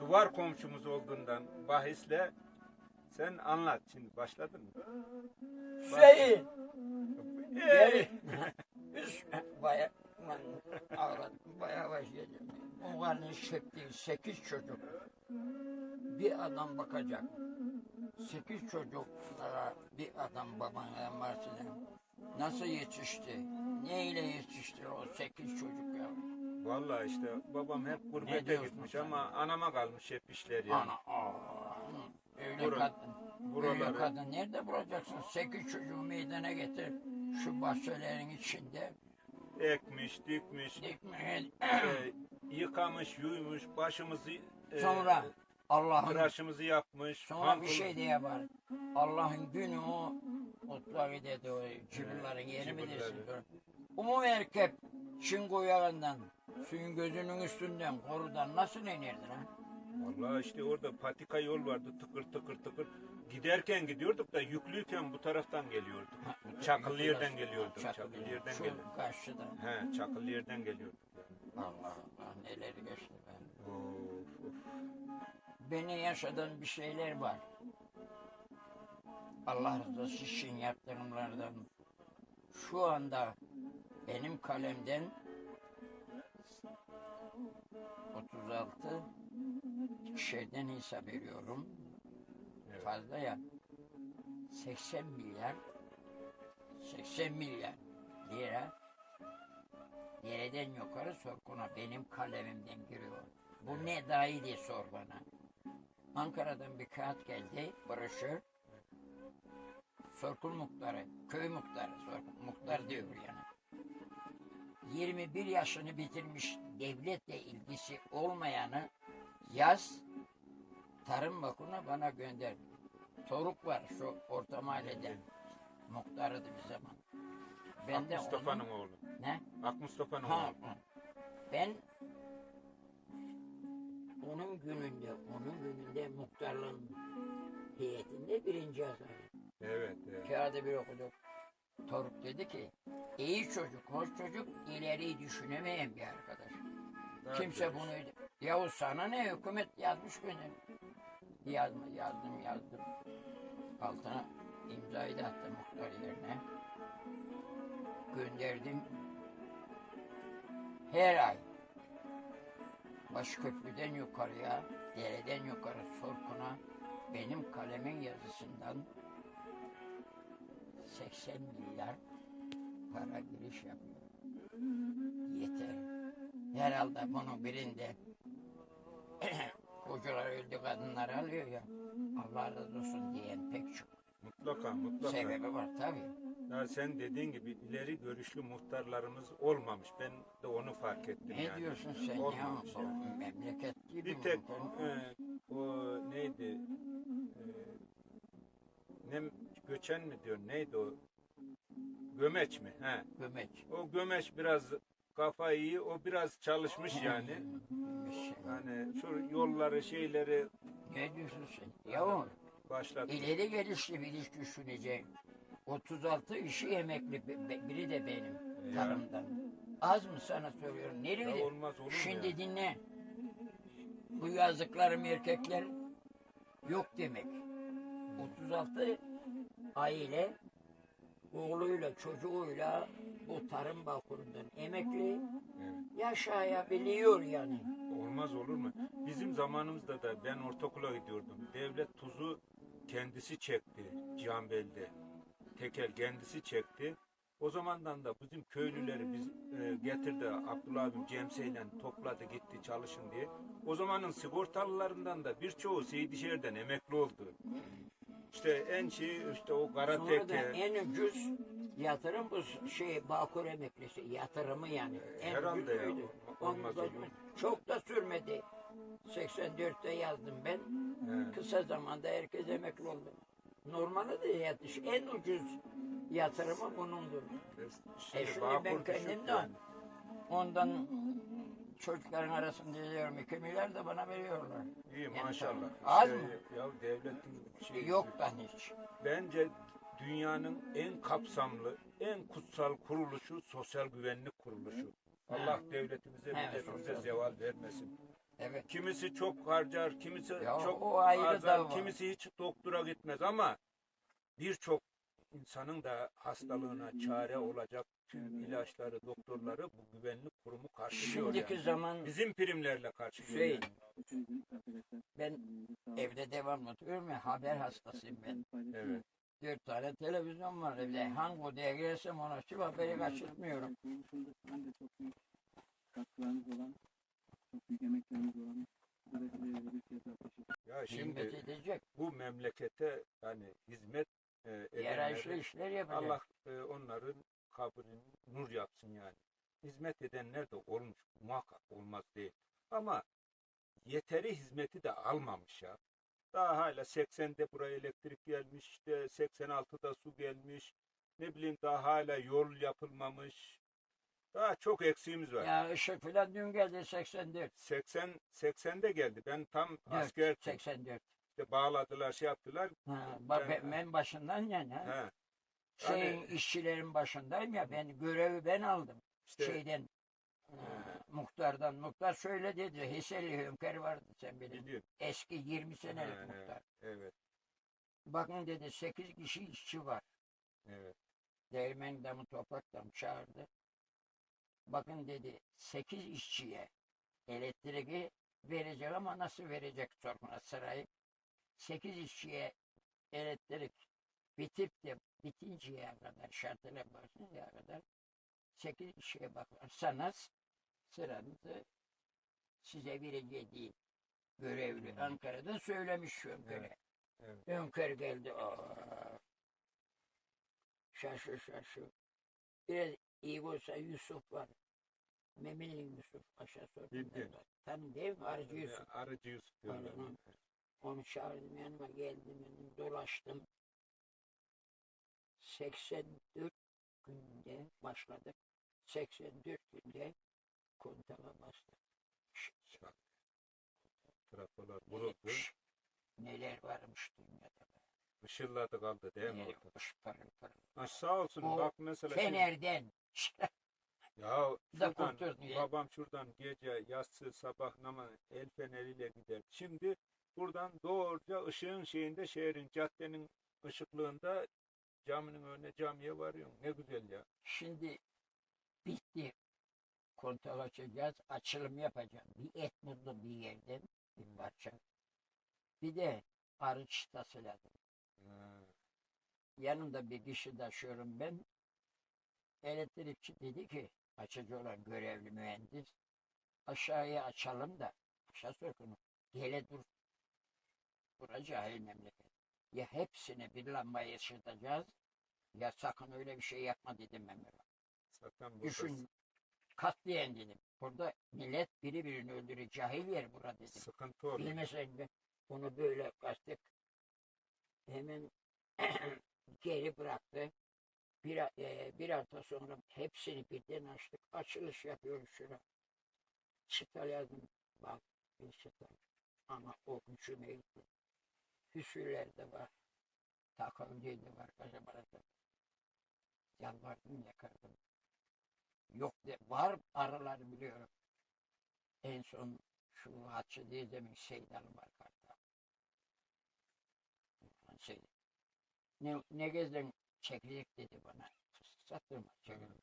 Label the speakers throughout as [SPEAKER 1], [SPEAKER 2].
[SPEAKER 1] duvar komşumuz olduğundan bahisle sen anlat şimdi başladın mı?
[SPEAKER 2] Hüseyin.
[SPEAKER 1] Ey!
[SPEAKER 2] Üç baya lan avrat bayağı başlayacağım. Onların çektiği sekiz çocuk. Bir adam bakacak. Sekiz çocuklara bir adam babana varsa nasıl yetişti? Ne ile yetişti o sekiz çocuk ya?
[SPEAKER 1] Vallahi işte babam hep
[SPEAKER 2] Ne
[SPEAKER 1] gurbete
[SPEAKER 2] diyorsun
[SPEAKER 1] gitmiş
[SPEAKER 2] sen?
[SPEAKER 1] ama anama kalmış hep işler yani.
[SPEAKER 2] Ana öyle
[SPEAKER 1] Bura-
[SPEAKER 2] kadın. Öyle
[SPEAKER 1] buraları-
[SPEAKER 2] kadın nerede bulacaksın? Sekiz çocuğu meydana getir. Şu bahçelerin içinde.
[SPEAKER 1] Ekmiş, dikmiş,
[SPEAKER 2] Dikmeye,
[SPEAKER 1] e, yıkamış, yuymuş, başımızı e,
[SPEAKER 2] Sonra Allah'ın
[SPEAKER 1] tıraşımızı yapmış.
[SPEAKER 2] Sonra bir şey diye var. Allah'ın günü o otları dedi o cıbırların yeri mi
[SPEAKER 1] cıbırları.
[SPEAKER 2] desin? Umum erkek çingo yağından suyun gözünün üstünden korudan nasıl inirdi lan?
[SPEAKER 1] Vallahi işte orada patika yol vardı tıkır tıkır tıkır. Giderken gidiyorduk da yüklüyken bu taraftan geliyorduk. Çakıllı yerden geliyorduk. Çakıllı yerden
[SPEAKER 2] Şu
[SPEAKER 1] geliyorduk.
[SPEAKER 2] karşıdan.
[SPEAKER 1] He, çakıllı yerden geliyorduk.
[SPEAKER 2] Allah Allah neler geçti be.
[SPEAKER 1] Of, of.
[SPEAKER 2] Beni yaşadan bir şeyler var. Allah rızası için yaptığımlardan şu anda benim kalemden 36 şeyden hesap veriyorum.
[SPEAKER 1] Evet.
[SPEAKER 2] Fazla ya. 80 milyar 80 milyar lira yerden yukarı sorguna benim kalemimden giriyor. Bu ne dahi diye sor bana. Ankara'dan bir kağıt geldi, broşür. Sorkul muhtarı, köy muhtarı, Sorkul muhtar diyor yani. 21 yaşını bitirmiş devletle ilgisi olmayanı yaz tarım bakımına bana gönder. Toruk var şu orta mahallede. Muhtarıydı bir zaman. Ben
[SPEAKER 1] Ak
[SPEAKER 2] de
[SPEAKER 1] Mustafa'nın oğlu.
[SPEAKER 2] ne?
[SPEAKER 1] Ak Mustafa'nın oğlu.
[SPEAKER 2] ben onun gününde, onun gününde muhtarlığın heyetinde birinci adayım.
[SPEAKER 1] Evet, evet.
[SPEAKER 2] Kağıdı bir okuduk. Toruk dedi ki, iyi çocuk, hoş çocuk, ileriyi düşünemeyen bir arkadaş.
[SPEAKER 1] Ne
[SPEAKER 2] Kimse
[SPEAKER 1] yapıyoruz?
[SPEAKER 2] bunu, yahu sana ne hükümet yazmış beni. Yazma, yazdım, yazdım. Altına imzayı da attım muhtar yerine. Gönderdim. Her ay Başköprü'den yukarıya, dereden yukarı Sorkun'a benim kalemin yazısından 80 milyar para giriş yapıyor. Yeter. Herhalde bunun birinde kocalar öldü kadınlar alıyor ya. Allah razı olsun diyen pek çok
[SPEAKER 1] Mutlaka, mutlaka.
[SPEAKER 2] sebebi var tabii.
[SPEAKER 1] Ya sen dediğin gibi ileri görüşlü muhtarlarımız olmamış. Ben de onu fark ettim
[SPEAKER 2] Ne
[SPEAKER 1] yani.
[SPEAKER 2] diyorsun sen ya?
[SPEAKER 1] Olmamış
[SPEAKER 2] Bu
[SPEAKER 1] yani.
[SPEAKER 2] memleket gibi
[SPEAKER 1] Bir tek e, o neydi? E, ne göçen mi diyor? Neydi o? Gömeç mi? He.
[SPEAKER 2] gömeç.
[SPEAKER 1] O gömeç biraz kafa iyi. O biraz çalışmış yani.
[SPEAKER 2] Şey.
[SPEAKER 1] Hani şu yolları şeyleri
[SPEAKER 2] Ne diyorsun sen? Yahu
[SPEAKER 1] başlattı.
[SPEAKER 2] ileri gelişli bir iş düşünecek. 36 işi emekli biri de benim
[SPEAKER 1] Ya.
[SPEAKER 2] tarımdan. Az mı sana söylüyorum? Nereye
[SPEAKER 1] Ya olmaz olur mu
[SPEAKER 2] Şimdi
[SPEAKER 1] ya?
[SPEAKER 2] dinle. Bu yazdıklarım erkekler yok demek. 36 aile oğluyla çocuğuyla bu tarım bakımından emekli
[SPEAKER 1] Evet.
[SPEAKER 2] yaşayabiliyor yani.
[SPEAKER 1] Olmaz olur mu? Bizim zamanımızda da ben ortaokula gidiyordum. Devlet tuzu kendisi çekti Cihanbel'de. Tekel kendisi çekti. O zamandan da bizim köylüleri biz e, getirdi Abdullah abim Cemse'yle topladı gitti çalışın diye. O zamanın sigortalılarından da birçoğu Seydişehir'den emekli oldu. İşte en şey işte o kara
[SPEAKER 2] Sonra da en ucuz yatırım bu şey Bağkur emeklisi yatırımı yani. En
[SPEAKER 1] Herhalde
[SPEAKER 2] ucuz
[SPEAKER 1] ya,
[SPEAKER 2] buydu.
[SPEAKER 1] olmaz
[SPEAKER 2] Ondan
[SPEAKER 1] olur mu?
[SPEAKER 2] Çok da sürmedi. 84'te yazdım ben.
[SPEAKER 1] He.
[SPEAKER 2] Kısa zamanda herkes emekli oldu. Normali de yatış. En ucuz yatırımı bunundur.
[SPEAKER 1] Şimdi
[SPEAKER 2] E şimdi
[SPEAKER 1] Bağkur
[SPEAKER 2] ben
[SPEAKER 1] düşük
[SPEAKER 2] kendim de
[SPEAKER 1] yani.
[SPEAKER 2] ondan çocukların arasında diyorum iki milyar da bana veriyorlar.
[SPEAKER 1] İyi
[SPEAKER 2] Yani
[SPEAKER 1] maşallah.
[SPEAKER 2] az
[SPEAKER 1] İşte
[SPEAKER 2] mı?
[SPEAKER 1] Ya devletin şey
[SPEAKER 2] Yoktan hiç.
[SPEAKER 1] Bence dünyanın en kapsamlı, en kutsal kuruluşu sosyal güvenlik kuruluşu. Allah devletimize,
[SPEAKER 2] Evet,
[SPEAKER 1] milletimize zeval vermesin.
[SPEAKER 2] Evet.
[SPEAKER 1] Kimisi çok harcar, kimisi
[SPEAKER 2] Ya
[SPEAKER 1] çok
[SPEAKER 2] o ayrı
[SPEAKER 1] azar,
[SPEAKER 2] da var.
[SPEAKER 1] kimisi hiç doktora gitmez ama birçok insanın da hastalığına çare olacak tüm ilaçları, doktorları bu güvenlik kurumu karşılıyor.
[SPEAKER 2] Şimdiki
[SPEAKER 1] yani.
[SPEAKER 2] zaman
[SPEAKER 1] Bizim primlerle karşılıyor.
[SPEAKER 2] Hüseyin,
[SPEAKER 1] yani.
[SPEAKER 2] ben evde devamlı oturuyorum ya haber hastasıyım ben.
[SPEAKER 1] Evet.
[SPEAKER 2] Dört tane televizyon var evde. Hangi odaya girsem ona açıp haberi kaçırtmıyorum.
[SPEAKER 3] Ben de çok büyük katkılarınız olan, çok büyük emekleriniz olan bu vesileyle bir kez daha teşekkür
[SPEAKER 1] Ya şimdi bu memlekete yani hizmet edenleri
[SPEAKER 2] işler yapacak.
[SPEAKER 1] Allah e, onların kabrini nur yapsın yani. Hizmet edenler de olmuş. Muhakkak olmaz değil. Ama yeteri hizmeti de almamış ya. Daha hala 80'de buraya elektrik gelmiş, işte 86'da su gelmiş. Ne bileyim daha hala yol yapılmamış. Daha çok eksiğimiz var.
[SPEAKER 2] Ya ışık filan dün geldi 84.
[SPEAKER 1] 80 80'de geldi. Ben tam
[SPEAKER 2] 4,
[SPEAKER 1] asker
[SPEAKER 2] 84.
[SPEAKER 1] işte bağladılar, şey yaptılar.
[SPEAKER 2] Ha, bak
[SPEAKER 1] Ben-
[SPEAKER 2] ben, başından yani. Ha. Şeyin
[SPEAKER 1] Yani-
[SPEAKER 2] işçilerin başındayım ya ben görevi ben aldım.
[SPEAKER 1] İşte
[SPEAKER 2] Şeyden e, muhtardan muhtar şöyle dedi. Hiseli hünkar vardı sen benim.
[SPEAKER 1] biliyorum.
[SPEAKER 2] Eski 20 senelik
[SPEAKER 1] He,
[SPEAKER 2] muhtar.
[SPEAKER 1] Evet,
[SPEAKER 2] Bakın dedi 8 kişi işçi var.
[SPEAKER 1] evet.
[SPEAKER 2] Değirmen damı toprak damı çağırdı. Bakın dedi 8 işçiye elektriği verecek ama nasıl verecek sormuna sırayı. 8 işçiye elektrik bitip de bitinceye kadar şartıyla başlayıncaya kadar 8 işçiye bakarsanız sıranızı size vereceği. Görevli Ankara'da söylemiş Önkör'e.
[SPEAKER 1] Evet.
[SPEAKER 2] Önkör geldi. Aa, şaşı şaşı. Biraz iyi olsa Yusuf var. Memeli Yusuf aşağı sorduğunda. Tanım değil mi? Arıcı Yusuf.
[SPEAKER 1] Arıcı Yusuf diyorlar.
[SPEAKER 2] Onu çağırdım yanıma geldim. dolaştım. 84 günde başladık. 84 günde kontağa bastık.
[SPEAKER 1] Trafolar.
[SPEAKER 2] Şş, Neler varmış dünyada. be.
[SPEAKER 1] Işılladı kaldı değil mi orada?
[SPEAKER 2] varmış parıl parıl.
[SPEAKER 1] Ha, sağ olsun
[SPEAKER 2] O
[SPEAKER 1] bak mesela şimdi-
[SPEAKER 2] Fener'den.
[SPEAKER 1] ya
[SPEAKER 2] da
[SPEAKER 1] şuradan,
[SPEAKER 2] kurtuldu ya.
[SPEAKER 1] babam şuradan gece yatsı sabah namaz el feneriyle gider. Şimdi buradan doğruca ışığın şeyinde şehrin caddenin ışıklığında caminin önüne camiye varıyorsun. Ne güzel ya.
[SPEAKER 2] Şimdi bitti. Kontak açacağız. Açılım yapacağım. Bir et buldum bir yerden. Bir parça. Bir de arı çıtası lazım.
[SPEAKER 1] Ha,
[SPEAKER 2] Yanımda bir kişi taşıyorum ben. Elektrikçi dedi ki açıcı olan görevli mühendis aşağıya açalım da aşağı sokunu gele dur. Bura cahil memleket. Ya hepsini bir lambayı ışıtacağız ya sakın öyle bir şey yapma dedim ben böyle. Düşün katliyen dedim. Burada millet biri birini öldürüyor. Cahil yer bura dedim.
[SPEAKER 1] sıkıntı oluyor.
[SPEAKER 2] Bilmesen de onu böyle kastık. Hemen geri bıraktı. Bir, e, bir hafta sonra hepsini birden açtık. Açılış yapıyoruz şuna. Çıta yazdım. Bak bir çıta. Ama o hoşuma gitti. Hüsüller de var. Takımcı da var. Kaşamarada. Yalvardım yakardım. Yok de var arılar biliyorum. En son şu Hatice teyzemin Seydan'ı var kartta. Şey, ne, ne gezdin çekilecek dedi bana. Sattırma çekilecek.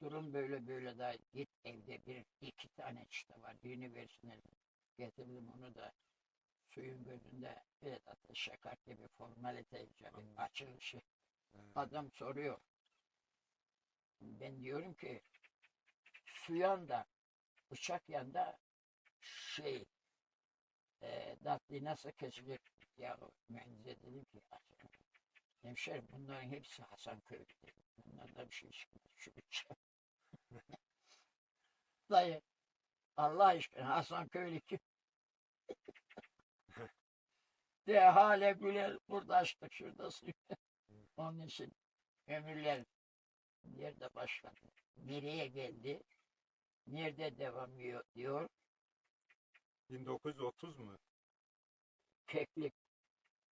[SPEAKER 2] Durum böyle böyle daha git evde bir iki tane çıta var. Birini versinler. Getirdim onu da suyun gözünde evet ateş şakar gibi formalite icabı açılışı.
[SPEAKER 1] Ha,
[SPEAKER 2] Adam soruyor. Ben diyorum ki su yanda, bıçak yanda şey e, datlı nasıl kesilir? Ya mühendise dedim ki hemşerim bunların hepsi Hasan Köylü. Bunlardan bir şey çıkmaz. Şu bıçak. Dayı Allah aşkına Hasan Köylü kim? De hale güler burada açtık şurada suyu. Onun için ömürler nerede başladı? Nereye geldi? Nerede devam ediyor diyor.
[SPEAKER 1] 1930 mu?
[SPEAKER 2] Keklik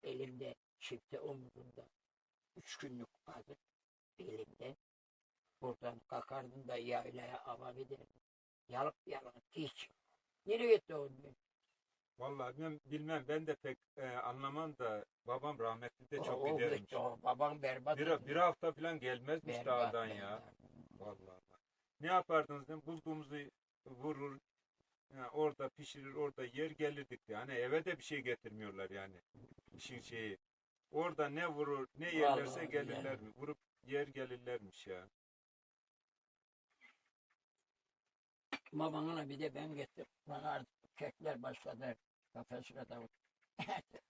[SPEAKER 2] elimde, çifte omuzumda. Üç günlük vardı elimde. Buradan kalkardım da yaylaya ava giderdim. Yalıp yalıp hiç. Nereye gitti o?
[SPEAKER 1] Vallahi ben bilmem ben de pek e, anlamam da babam rahmetli de çok
[SPEAKER 2] o
[SPEAKER 1] gidermiş.
[SPEAKER 2] gitti, o Babam berbat.
[SPEAKER 1] Bir, bir hafta falan gelmezmiş
[SPEAKER 2] Berbat,
[SPEAKER 1] dağdan ya. Vallahi. Ne yapardınız dedim bulduğumuzu vurur ya orada pişirir orada yer gelirdik de. Hani eve de bir şey getirmiyorlar yani. İşin şeyi. Orada ne vurur ne yerlerse
[SPEAKER 2] Vallahi
[SPEAKER 1] gelirler
[SPEAKER 2] yani.
[SPEAKER 1] mi? Vurup yer gelirlermiş ya.
[SPEAKER 2] Babana bir de ben gittim. Bana artık kekler başladı. Kafesine.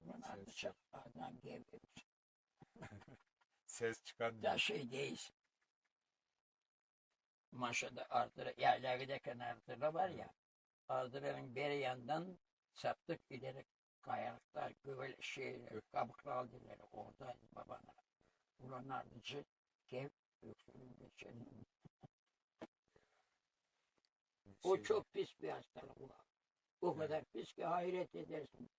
[SPEAKER 2] Bana artık
[SPEAKER 1] Ses yok.
[SPEAKER 2] adam gevremiş.
[SPEAKER 1] Ses çıkan
[SPEAKER 2] Ya şey değil. Maşada ardıra, yerler giderken ardıra var ya. Ardıranın beri yandan saptık ileri kayalıklar, güvel şey, kabuklu aldılar oradaydı babana. Ulan ardıcı, kev, öksürüğünde senin. O çok pis bir hastalık ulan. O kadar pis ki hayret edersin.